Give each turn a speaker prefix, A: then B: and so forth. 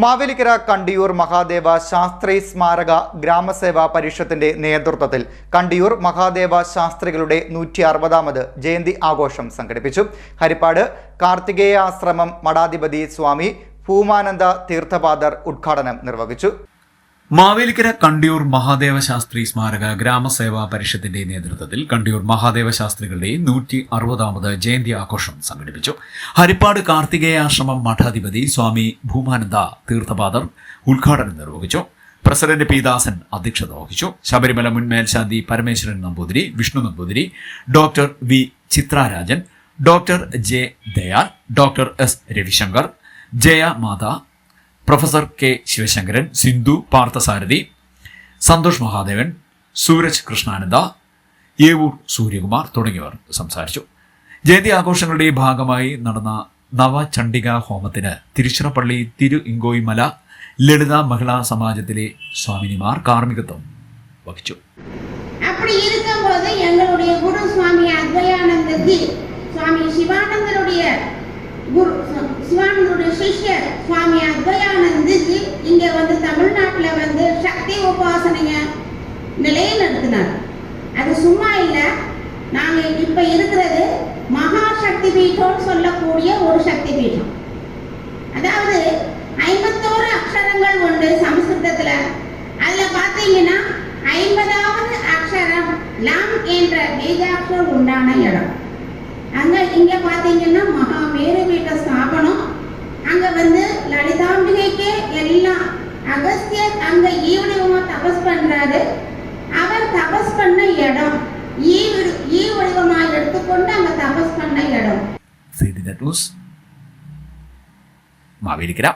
A: മാവേലിക്കര കണ്ടിയൂർ മഹാദേവ ശാസ്ത്രി സ്മാരക ഗ്രാമസേവാ പരിഷത്തിന്റെ നേതൃത്വത്തിൽ കണ്ടിയൂർ മഹാദേവ ശാസ്ത്രികളുടെ നൂറ്റി അറുപതാമത് ജയന്തി ആഘോഷം സംഘടിപ്പിച്ചു. ഹരിപ്പാട് കാർത്തികേയ ആശ്രമം മഠാധിപതി സ്വാമി ഭൂമാനന്ദ തീർത്ഥപാദർ ഉദ്ഘാടനം നിർവഹിച്ചു.
B: മാവേലിക്കര കണ്ടിയൂർ മഹാദേവ ശാസ്ത്രി സ്മാരക ഗ്രാമസേവാ പരിഷത്തിന്റെ നേതൃത്വത്തിൽ കണ്ടിയൂർ മഹാദേവ ശാസ്ത്രികളുടെ നൂറ്റി അറുപതാമത് ജയന്തി ആഘോഷം സംഘടിപ്പിച്ചു. ഹരിപ്പാട് കാർത്തികേയാശ്രമം മഠാധിപതി സ്വാമി ഭൂമാനന്ദ തീർത്ഥപാദർ ഉദ്ഘാടനം നിർവഹിച്ചു. പ്രസിഡന്റ് പി ദാസൻ അധ്യക്ഷത വഹിച്ചു. ശബരിമല മുൻ മേൽശാന്തി Parameswaran Namboothiri Vishnu Namboothiri doctor V Chitrarajan doctor J Dayal doctor S Ravishankar Jaya Mata professor K Sivasankaran Sindhu Parthasarathy Santhosh Mahadevan Suraj Krishnananda Evoor Suryakumar തുടങ്ങിയവർ സംസാരിച്ചു ജയന്തി ആഘോഷങ്ങളുടെ ഭാഗമായി നടന്ന നവചണ്ഡിക ഹോമത്തിന് തിരുച്ചിറപ്പള്ളി തിരു ഇങ്കോയ്മല ലളിത മഹിളാ സമാജത്തിലെ സ്വാമിനിമാർ കാർമ്മികത്വം വഹിച്ചു
C: அப்படி இருக்கும்போது எங்களுடைய குரு சுவாமி அத்வயானந்தஜி சுவாமி சிவானந்தருடைய குரு சிவானந்தருடைய சிஷ்யர் சுவாமி அத்வயானந்தஜி இங்க வந்து தமிழ்நாட்டுல வந்து சக்தி உபாசனைய நிலையை நடத்தினார். அது சும்மா இல்ல நாங்க இப்ப இருக்கிறது மகா சக்தி பீட்டம்னு சொல்லக்கூடிய ஒரு சக்தி பீட்டம். அதாவது ஐம்பத்தோரு அக்ஷரங்கள் உண்டு சமஸ்கிருதத்துல. அதுல பாத்தீங்கன்னா ஐம்பதாவது அக்ஷரம் லாம் என்ற பீஜாட்சரம் உண்டான இடம். அங்க இங்க பாத்தீங்கன்னா மகா மேரு மேருபீட்ட ஸ்தாபனம் அங்க வந்து லலிதாம்பிகைக்கே எல்லாம் அகஸ்தியர் அங்க ஈவடிவமா தபஸ் பண்றாரு. அவர் தபஸ் பண்ண இடம் ஈவடிவமா எடுத்துக்கொண்டு அங்க தபஸ் பண்ண இடம்.
B: சரி தட் வாஸ் மாவேலிக்கிறா